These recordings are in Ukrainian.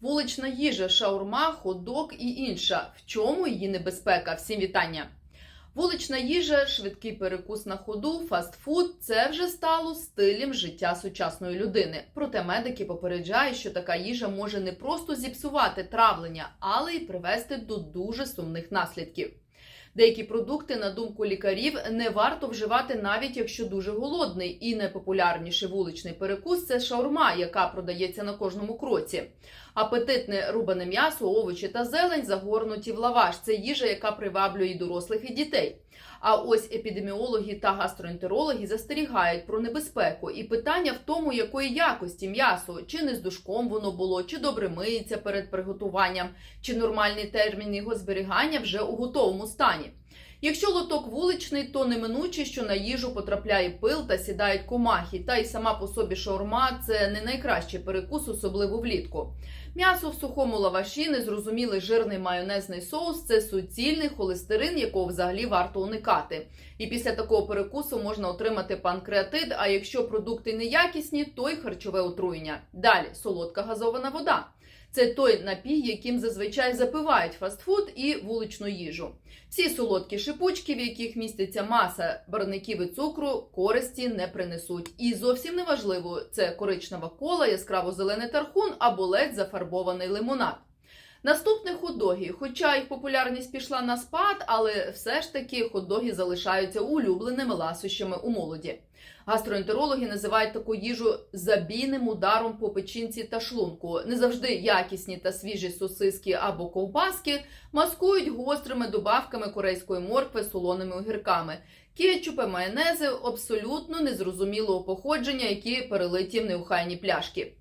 Вулична їжа, шаурма, хот-дог і інша. В чому її небезпека? Всім вітання. Вулична їжа, швидкий перекус на ходу, фастфуд це вже стало стилем життя сучасної людини. Проте медики попереджають, що така їжа може не просто зіпсувати травлення, але й привести до дуже сумних наслідків. Деякі продукти, на думку лікарів, не варто вживати навіть якщо дуже голодний. І найпопулярніший вуличний перекус це шаурма, яка продається на кожному кроці. Апетитне рубане м'ясо, овочі та зелень загорнуті в лаваш. Це їжа, яка приваблює і дорослих і дітей. А ось епідеміологи та гастроентерологи застерігають про небезпеку і питання в тому, якої якості м'ясо, чи не з душком воно було, чи добре миється перед приготуванням, чи нормальний термін його зберігання вже у готовому стані. Якщо лоток вуличний, то неминуче, що на їжу потрапляє пил та сідають комахи, та й сама по собі шаурма це не найкращий перекус, особливо влітку. М'ясо в сухому лаваші, незрозумілий жирний майонезний соус це суцільний холестерин, якого взагалі варто уникати. І після такого перекусу можна отримати панкреатит. А якщо продукти неякісні, то й харчове отруєння. Далі солодка газована вода. Це той напій, яким зазвичай запивають фастфуд і вуличну їжу. Всі солодкі шипучки, в яких міститься маса барників і цукру, користі не принесуть. І зовсім не важливо, це коричнева кола, яскраво зелений тархун або ледь зафарбований лимонад. Наступне хот-доги. Хоча їх популярність пішла на спад, але все ж таки хот-доги залишаються улюбленими ласощами у молоді. Гастроентерологи називають таку їжу забійним ударом по печінці та шлунку. Не завжди якісні та свіжі сосиски або ковбаски маскують гострими добавками корейської моркви, солоними огірками. Кетчупи, майонези абсолютно незрозумілого походження, які перелиті в неухайні пляшки.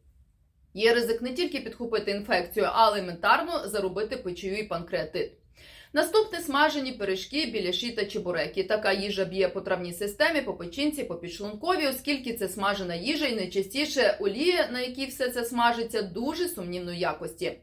Є ризик не тільки підхопити інфекцію, а елементарно заробити і панкреатит. Наступне смажені пиріжки, біляші та чебуреки. Така їжа б'є по травній системі, по печінці, по підшлунковій, оскільки це смажена їжа і найчастіше олія, на якій все це смажиться, дуже сумнівної якості.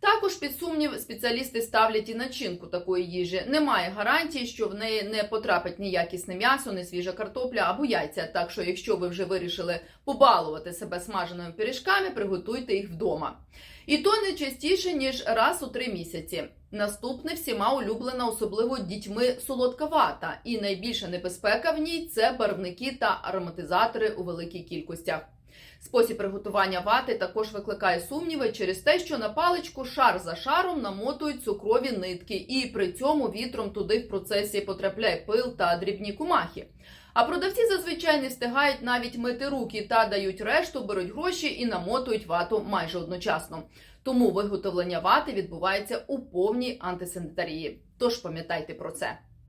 Також під сумнів спеціалісти ставлять і начинку такої їжі. Немає гарантії, що в неї не потрапить ніякісне м'ясо, не свіжа картопля або яйця. Так що, якщо ви вже вирішили побалувати себе смаженими пиріжками, приготуйте їх вдома. І то не частіше ніж раз у три місяці. Наступне всіма улюблена, особливо дітьми солодка вата, і найбільша небезпека в ній це барвники та ароматизатори у великій кількостях. Спосіб приготування вати також викликає сумніви через те, що на паличку шар за шаром намотують цукрові нитки, і при цьому вітром туди в процесі потрапляє пил та дрібні кумахи. А продавці зазвичай не встигають навіть мити руки та дають решту, беруть гроші і намотують вату майже одночасно. Тому виготовлення вати відбувається у повній антисанітарії. Тож пам'ятайте про це.